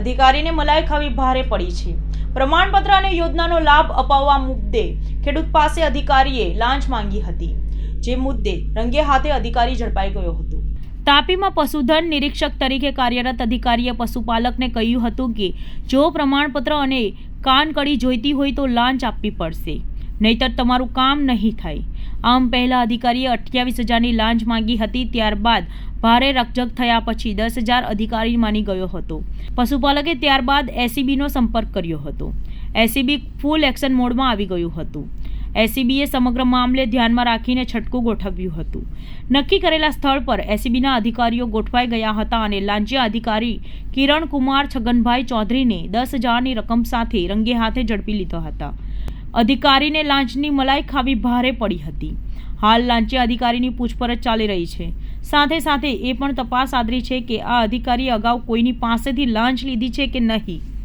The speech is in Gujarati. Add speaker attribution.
Speaker 1: અધિકારીને મલાઈ ખાવી ભારે પડી છે. પ્રમાણપત્ર અને યોજનાનો લાભ અપાવવા મુદ્દે ખેડૂત પાસે અધિકારીએ લાંચ માંગી હતી. જે મુદ્દે રંગે હાથે અધિકારી ઝડપાઈ ગયો હતો. તાપીમાં પશુધન નિરીક્ષક તરીકે કાર્યરત અધિકારીએ પશુપાલકને કહ્યું હતું કે, જો પ્રમાણપત્ર અને કાનકડી જોઈતી હોય તો લાંચ આપવી પડશે. નહીતર તમારું કામ નહીં થાય. આમ પહેલા અધિકારીએ અઠ્યાવીસ હજારની લાંચ માંગી હતી, ત્યારબાદ ભારે રકઝક થયા પછી દસ હજાર અધિકારી માની ગયો હતો. પશુપાલકે ત્યારબાદ એસીબીનો સંપર્ક કર્યો હતો. એસીબી ફૂલ એક્શન મોડમાં આવી ગયું હતું. એસીબીએ સમગ્ર મામલે ધ્યાનમાં રાખીને છટકું ગોઠવ્યું હતું. નક્કી કરેલા સ્થળ પર એસીબીના અધિકારીઓ ગોઠવાઈ ગયા હતા અને લાંચિયા અધિકારી કિરણ કુમાર છગનભાઈ ચૌધરીને દસ હજારની રકમ સાથે રંગે હાથે ઝડપી લીધા હતા. અધિકારીને લાંચની મલાઈ ખાવી ભારે પડી હતી. હાલ લાંચે અધિકારીની પૂછપરછ ચાલી રહી છે. સાથે સાથે એ પણ તપાસ આદરી છે કે આ અધિકારીએ અગાઉ કોઈની પાસેથી લાંચ લીધી છે કે નહીં.